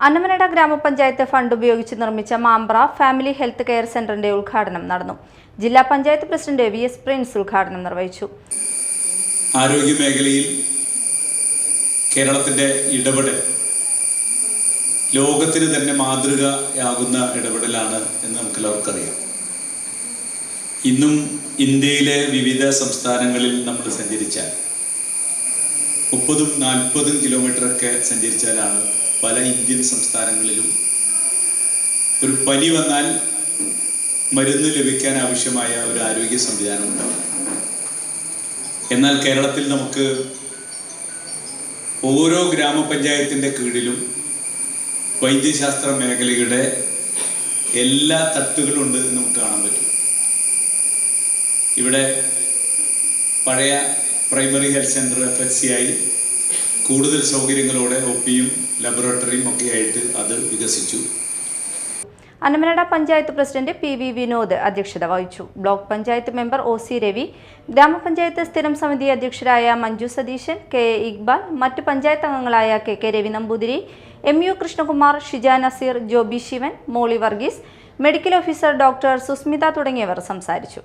അന്നമനട ഗ്രാമപഞ്ചായത്ത് ഫണ്ട് ഉപയോഗിച്ച് നിർമ്മിച്ച മാമ്പ്ര ഫാമിലി ഹെൽത്ത് കെയർ സെന്ററിന്റെ ഉദ്ഘാടനം നടന്നു. ജില്ലാ panchayat president V S Prince ഉദ്ഘാടനം നിർവഹിച്ചു. ആരോഗ്യ മേഖലയിൽ കേരളത്തിന്റെ ഇടപെടൽ ലോകത്തിന് തന്നെ മാതൃകയാകുന്ന ഇടപെടലാണ് എന്ന് നമുക്ക് എല്ലാവർക്കറിയാം ഇന്നും ഇന്ത്യയിലെ വിവിധ സംസ്ഥാനങ്ങളിൽ നമ്മൾ സഞ്ചരിച്ചാൽ മുപ്പതും നാൽപ്പതും കിലോമീറ്ററൊക്കെ സഞ്ചരിച്ചാലാണ് പല ഇന്ത്യൻ സംസ്ഥാനങ്ങളിലും ഒരു പനി വന്നാൽ മരുന്ന് ലഭിക്കാൻ ആവശ്യമായ ഒരു ആരോഗ്യ സംവിധാനം ഉണ്ടാവും എന്നാൽ കേരളത്തിൽ നമുക്ക് ഓരോ ഗ്രാമപഞ്ചായത്തിന്റെ കീഴിലും വൈദ്യശാസ്ത്ര മേഖലയുടെ എല്ലാ തട്ടുകളും ഉണ്ട് എന്ന് നമുക്ക് കാണാൻ പറ്റും. ഇവിടെ പഴയ primary health centre F H C ആയി കൂടുതൽ സൗകര്യങ്ങളോടെ ഒ പിയും ലബോറട്ടറിയും ഒക്കെ ആയിട്ട് അത് വികസിച്ചു. Annamanada panchayat president P V Vinod അധ്യക്ഷത വഹിച്ചു. Block panchayat member O C Ravi ഗ്രാമപഞ്ചായത്ത് സ്ഥിരം സമിതി അധ്യക്ഷരായ മഞ്ജു സതീശൻ കെ എ ഇക്ബാൽ മറ്റ് പഞ്ചായത്ത് അംഗങ്ങളായ K K Ravi Namboothiri M U Krishnakumar Shija Naseer Joby Sivan Molly Varghese medical officer doctor Susmitha തുടങ്ങിയവർ സംസാരിച്ചു.